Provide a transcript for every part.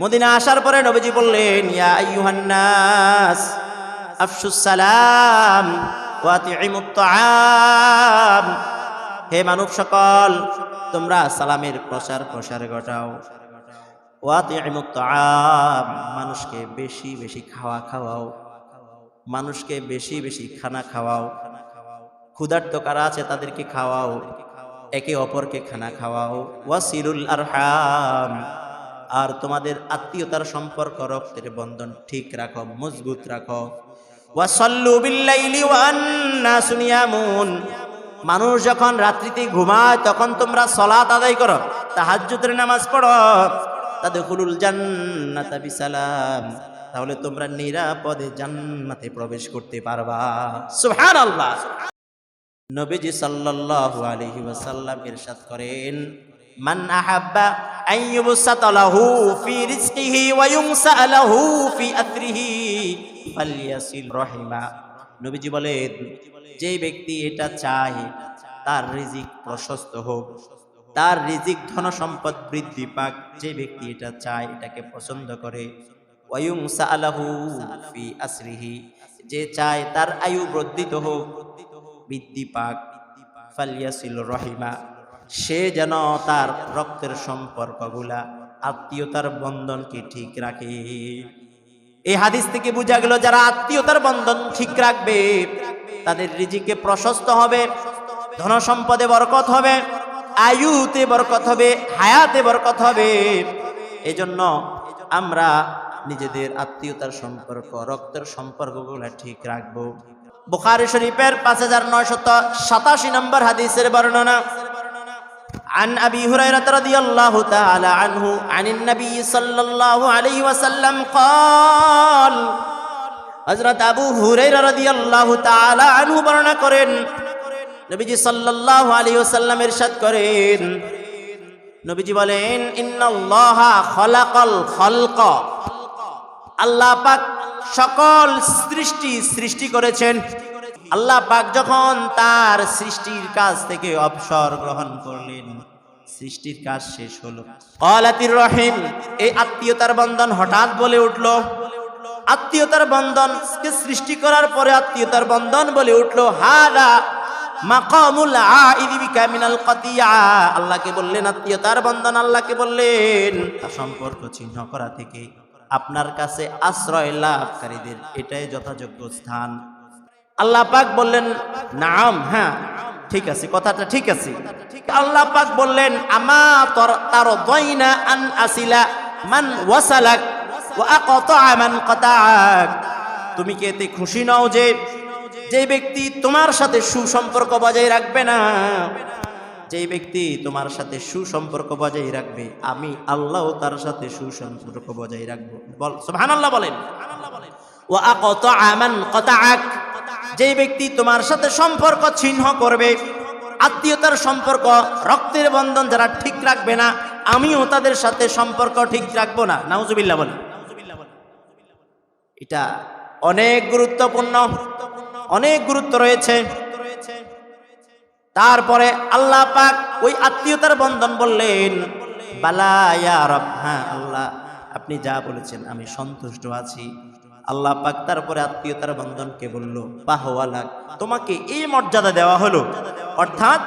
Medina আসার পরে নবীজি বললেন, ইয়া আইয়ুহান্নাস আফসুস সালাম তাআম। হে মানব সকল, তোমরা সালামের প্রসার প্রসার ঘটাও। তাআম, মানুষকে বেশি বেশি খাওয়া খাওয়াও। মানুষকে বেশি বেশি খানা খাওয়াও। ক্ষুধার্ত কারা আছে তাদেরকে খাওয়াও। একে অপরকে খানা খাওয়াও। ওয়াসিলুল আরহাম আর তোমাদের আত্মীয়তার সম্পর্ক, রক্তের বন্ধন ঠিক রাখো, মজবুত রাখো। মানুষ যখন রাত্রিতে ঘুমায়, তখন তোমরা সলাত আদায় করো, তাহাজ্জুদের নামাজ পড়ো। তাদের হুলুল জান্নাতা বিসালাম। তাহলে তোমরা নিরাপদে জান্নাতে প্রবেশ করতে পারবা। সুবহানাল্লাহ। নবীজি সাল্লাল্লাহু আলাইহি ওয়াসাল্লাম ইরশাদ করেন, মান আহাব্বা ফি রাহিমা যে ব্যক্তি এটা চায়, তার রিজিক প্রশস্ত হোক, তার রিজিক ধন সম্পদ বৃদ্ধি পাক, যে ব্যক্তি এটা চায়, এটাকে পছন্দ করে। আলাহু যে চায়, তার আয়ু বর্ধিত হোক, বৃদ্ধি পাক, ফালিয়াসিল রহিমা। সে যেন তার রক্তের সম্পর্কগুলা, আত্মীয়তার বন্ধনকে ঠিক রাখে। এই হাদিস থেকে বোঝা গেল যারা আত্মীয়তার বন্ধন ঠিক রাখবে, তাদের রিজিকে প্রশস্ত হবে ধন সম্পদে বরকত হবে, আয়ুতে বরকত হবে, হায়াতে বরকত হবে। এজন্য আমরা নিজেদের আত্মীয়তার সম্পর্ক, রক্তের সম্পর্কগুলো ঠিক রাখব। বুখারি শরীফের পাঁচ হাজার নয়শত সাতাশি নম্বর হাদিসের বর্ণনা عن أبي هريرة رضي الله تعالى عنه عن النبي صلى الله عليه وسلم قال হযরত আবু হুরায়রা রাদিয়াল্লাহু তাআলা আনহু বর্ণনা করেন নবীজি সাল্লাল্লাহু আলাইহি ওয়াসাল্লাম ইরশাদ করেন নবীজি বলেন ইন্নাল্লাহা খলাকাল খালক আল্লাহ পাক সকল সৃষ্টি সৃষ্টি করেছেন আল্লাহ পাক যখন তার সৃষ্টির কাজ থেকে অবসর গ্রহণ করলেন, সৃষ্টির কাজ শেষ হলো। কলাতির রহিম, এই আত্মীয়তার বন্ধন হঠাৎ বলে উঠল। আত্মীয়তার বন্ধন সৃষ্টি করার পরে আত্মীয়তার বন্ধন বলে উঠল কাতিয়া। আল্লাহকে বললেন, আত্মীয়তার বন্ধন আল্লাহকে বললেন সম্পর্ক চিহ্ন করা থেকে আপনার কাছে আশ্রয় লাভকারীদের এটাই যথাযোগ্য স্থান। আল্লাহ পাক বললেন, নাম হ্যাঁ ঠিক আছে, কথাটা ঠিক আছে। আল্লাহ পাক বললেন, আমা তর দয়না আন আসিলা মান ওয়াসালাক ওয়া মান কাতাক তুমি কি এতে খুশি নও যে যে ব্যক্তি তোমার সাথে সুসম্পর্ক বজায় রাখবে না? যে ব্যক্তি তোমার সাথে সুসম্পর্ক বজায় রাখবে, আমি আল্লাহ তার সাথে সুসম্পর্ক বজায় রাখব। বল, সুবহানাল্লাহ বলেন। ওয়া আকাতা মান কাতাক যে ব্যক্তি তোমার সাথে সম্পর্ক চিহ্ন করবে, আত্মীয়তার সম্পর্ক, রক্তের বন্ধন যারা ঠিক রাখবে না, আমিও তাদের সাথে সম্পর্ক ঠিক রাখব না। নাউজুবিল্লাহ বলে এটা অনেক গুরুত্বপূর্ণ, অনেক গুরুত্ব রয়েছে। তারপরে আল্লাহ পাক ওই আত্মীয়তার বন্ধন বললেন রব হ্যাঁ আল্লাহ, আপনি যা বলেছেন, আমি সন্তুষ্ট আছি। আল্লাহ পাক তারপরে আত্মীয়তার বন্ধনকে বলল বাহওয়ালাক তোমাকে এই মর্যাদা দেওয়া হলো। অর্থাৎ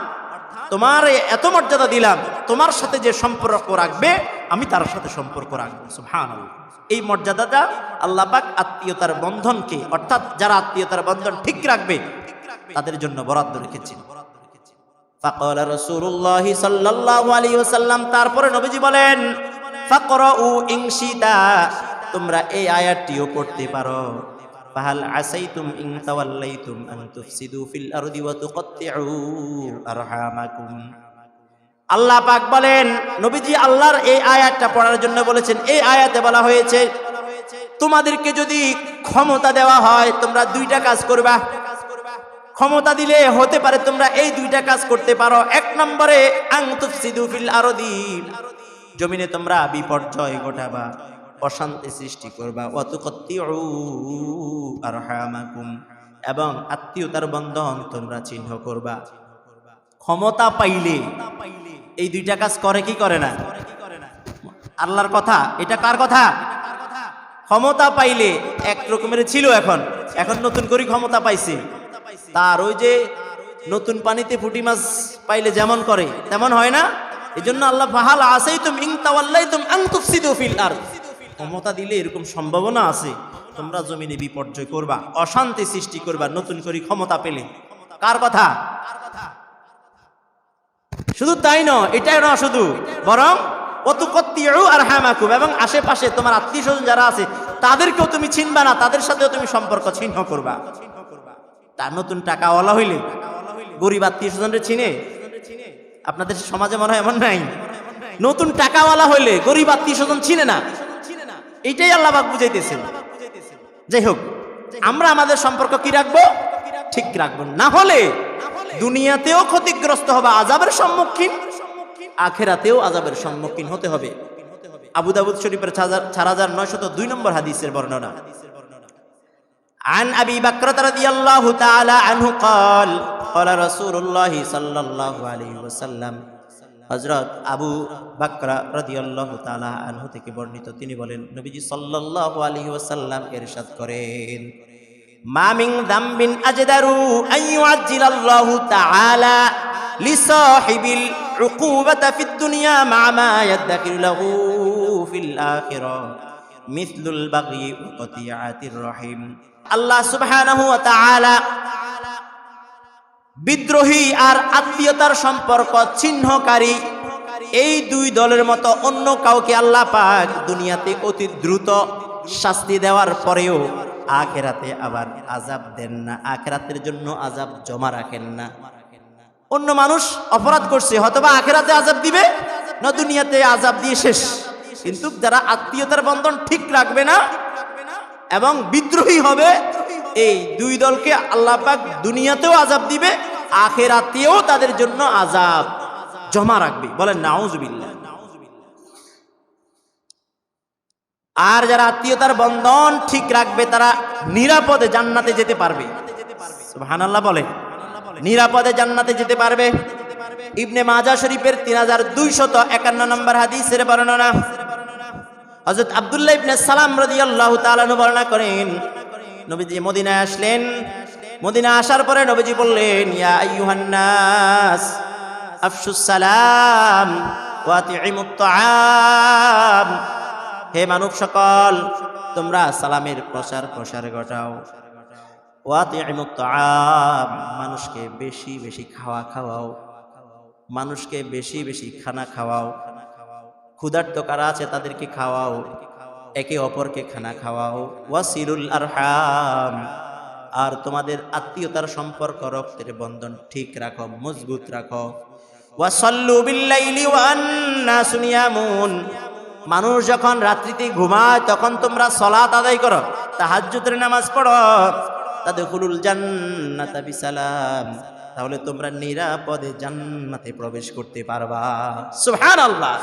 তোমার এত মর্যাদা দিলাম, তোমার সাথে যে সম্পর্ক রাখবে, আমি তার সাথে সম্পর্ক রাখব। সুবহানাল্লাহ। এই মর্যাদাটা আল্লাহ পাক আত্মীয়তার বন্ধনকে, অর্থাৎ যারা আত্মীয়তার বন্ধন ঠিক রাখবে, তাদের জন্য বরাদ্দ রেখেছেন ফাকাল রাসূলুল্লাহ সাল্লাল্লাহু আলাইহি ওয়াসাল্লাম, তারপরে নবীজি বলেন, ফাকরাউ ইনশিতা তোমরা এই আয়াতটিও পড়তে পারো। ফাহাল আসাইতুম ইন তাওয়াল্লাইতুম আন তুফসিদু ফিল আরদি ওয়া তুকাত্তিউ আল্লাহ পাক বলেন, নবীজি আল্লাহর এই আয়াতটা পড়ার জন্য বলেছেন, এই আয়াতে বলা হয়েছে, তোমাদেরকে যদি ক্ষমতা দেওয়া হয়, তোমরা দুইটা কাজ করবা। ক্ষমতা দিলে হতে পারে তোমরা এই দুইটা কাজ করতে পারো। এক নম্বরে আং তুফসিদু ফিল আরদি। জমিনে তোমরা বিপর্যয় ঘটাবা। অশান্তি সৃষ্টি করবা। আরহামাকুম। এবং আত্মীয়তার বন্ধন তোমরা চিহ্ন করবা। ক্ষমতা পাইলে এই দুইটা কাজ করে কি করে না? আল্লাহর কথা, এটা কার কথা? ক্ষমতা পাইলে এক রকমের ছিল এখন। এখন নতুন করে ক্ষমতা পাইছে। তার ওই যে নতুন পানিতে ফুটি মাছ পাইলে যেমন করে, তেমন হয় না? এই জন্য আল্লাহ ফাহাল আসেই তুম ইং তাওয়াল্লাই তুম আং তুফসিদু ফিল আর ক্ষমতা দিলে এরকম সম্ভাবনা আছে। তোমরা জমিনে বিপর্যয় করবা, অশান্তি সৃষ্টি করবা, নতুন করে ক্ষমতা পেলে। কার কথা? শুধু তাই নয়, এটাই না শুধু, বরং অতুকত্তিউ আর হামাকুম এবং আশেপাশে তোমার আত্মীয় স্বজন যারা আছে, তাদেরকেও তুমি চিনবা না, তাদের সাথেও তুমি সম্পর্ক ছিন্ন করবা। তার নতুন টাকাওয়ালা হইলে, গরিব আত্মীয় স্বজনরে চিনে? আপনাদের সমাজে মনে হয় এমন নাই? নতুন টাকাওয়ালা হইলে গরিব আত্মীয় স্বজন চিনে না? এইটাই আল্লাহ পাক বুঝাইতেছেন যাই হোক আমরা আমাদের সম্পর্ক কি রাখবো ঠিক রাখবো না হলে দুনিয়াতেও ক্ষতিগ্রস্ত হবে আজাবের সম্মুখীন আখেরাতেও আজাবের সম্মুখীন হতে হবে আবু দাউদ শরীফের চার হাজার নয়শত দুই নম্বর হাদিসের বর্ণনা عن أبي بكرة رضي الله تعالى عنه قال قال رسول الله صلى الله عليه وسلم হজরত আবু বাকরা রাদিয়াল্লাহু তাআলা আনহু থেকে বর্ণিত, তিনি বলেন, নবীজি সাল্লাল্লাহু আলাইহি ওয়াসাল্লাম ইরশাদ করেন, মা মিন যামবিন আজদারু আন ইউআজ্জিলাল্লাহু তাআলা লিসাহিবিল উকুবাতা ফিদ দুনিয়া মা মা ইয়াদখিরু লাহু ফিল আখিরাহ মিথলুল বাগি ওয়া রহিম। আল্লাহ সুবহানাহু ওয়া তাআলা বিদ্রোহী আর আত্মীয়তার সম্পর্ক চিহ্নকারী এই দুই দলের মতো অন্য কাউকে আল্লাহ পাক দুনিয়াতে অতি দ্রুত শাস্তি দেওয়ার পরেও আখেরাতে আবার আজাব দেন না, আখেরাতের জন্য আজাব জমা রাখেন না। অন্য মানুষ অপরাধ করছে, হয়তোবা আখেরাতে আজাব দিবে না দুনিয়াতে আজাব দিয়ে শেষ। কিন্তু যারা আত্মীয়তার বন্ধন ঠিক রাখবে না এবং বিদ্রোহী হবে এই দুই দলকে আল্লাহ পাক দুনিয়াতেও আজাব দিবে, আখেরাতেও তাদের জন্য আজাব জমা রাখবে। বলেন, নাউজবিল্লাহ। আর যারা আত্মীয়তার বন্ধন ঠিক রাখবে, তারা নিরাপদে জান্নাতে যেতে পারবে। সুবহানাল্লাহ বলে নিরাপদে জান্নাতে যেতে পারবে। ইবনে মাজা শরীফের তিন হাজার দুইশত একান্ন নম্বর হাদিসের বর্ণনা। হজরত আবদুল্লাহ ইবনে সালাম রাদিয়াল্লাহু তাআলা বর্ণনা করেন নবীজি মদিনায় আসলেন। মদিনা আসার পরে নবীজি বললেন, ইয়া আইয়ুহান নাস আফশুস সালাম ওয়া আতিইমুত তাআম। হে মানব সকল, তোমরা সালামের প্রসার প্রসার ঘটাও। ওয়া আতিইমুত তাআম, মানুষকে বেশি বেশি খাওয়া খাওয়াও। মানুষকে বেশি বেশি খানা খাওয়াও। ক্ষুধার্ত কারা আছে তাদেরকে খাওয়াও। একে অপরকে খানা খাওয়াও। ওয়াসিরুল আরহাম। আর তোমাদের আত্মীয়তার সম্পর্ক, রক্তের বন্ধন ঠিক রাখো, মজবুত রাখো। মানুষ যখন রাত্রিতে ঘুমায়, তখন তোমরা সলাত আদায় করো, তাহাজ্জুদের নামাজ পড়ো। তাদের হুলুল জান্নাতা বিসালাম। তাহলে তোমরা নিরাপদে জান্নাতে প্রবেশ করতে পারবা। সুবহানাল্লাহ।